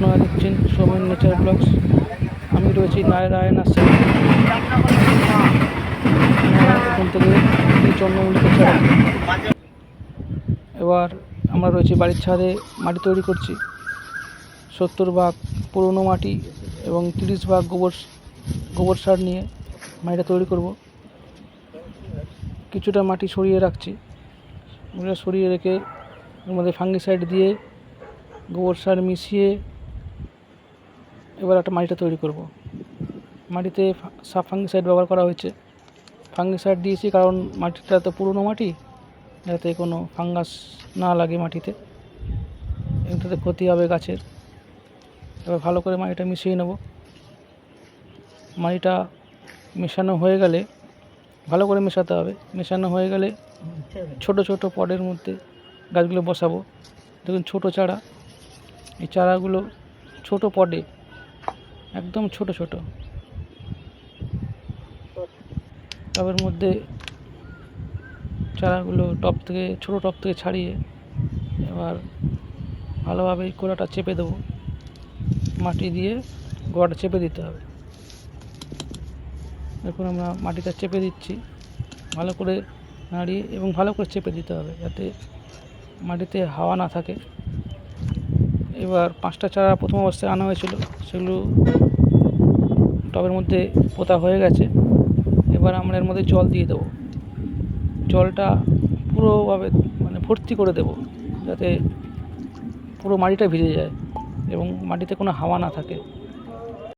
আপনারা দেখছেন Somen nature blogs. আমি রয়েছি নারায়ণ আসছে। এখান থেকে চন্দ্রমল্লিকা ছাড়া। এবার আমরা রয়েছি বাড়ির ছাদে, মাটি তৈরি করছি। সত্তর ভাগ পুরনো মাটি এবং তিরিশ ভাগ গোবর গোবর সার নিয়ে মাটিটা তৈরি করব। কিছুটা মাটি সরিয়ে রাখছি। সরিয়ে রেখে মধ্যে ফাঙ্গিসাইড দিয়ে গোবর সার মিশিয়ে এবার একটা মাটিটা তৈরি করব। মাটিতে সাব ফাঙ্গিসাইড ব্যবহার করা হয়েছে। ফাঙ্গিসাইড দিয়েছি কারণ মাটিটা তো পুরনো মাটি, যাতে কোনো ফাঙ্গাস না লাগে মাটিতে। এটাতে ক্ষতি হবে গাছের। এবার ভালো করে মাটিটা মিশিয়ে নেব। মাটিটা মেশানো হয়ে গেলে, ভালো করে মেশাতে হবে। মেশানো হয়ে গেলে ছোট ছোট পটের মধ্যে গাছগুলো বসাবো। দেখুন ছোট চারা। এই চারাগুলো ছোট পটে একদম ছোট ছোট। টবের মধ্যে চারাগুলো টব থেকে ছোট টব থেকে ছাড়িয়ে এবার ভালোভাবে গোড়াটা চেপে দেবো। মাটি দিয়ে গোড়াটা চেপে দিতে হবে। দেখুন আমরা মাটিটা চেপে দিচ্ছি। ভালো করে নাড়িয়ে এবং ভালো করে চেপে দিতে হবে যাতে মাটিতে হাওয়া না থাকে। এবার পাঁচটা চারা প্রথম অবস্থায় আনা হয়েছিল, সেগুলো টবের মধ্যে পোতা হয়ে গেছে। এবার আমরা এর মধ্যে জল দিয়ে দেবো। জলটা পুরোভাবে মানে ভর্তি করে দেব, যাতে পুরো মাটিটা ভিজে যায় এবং মাটিতে কোনো হাওয়া না থাকে।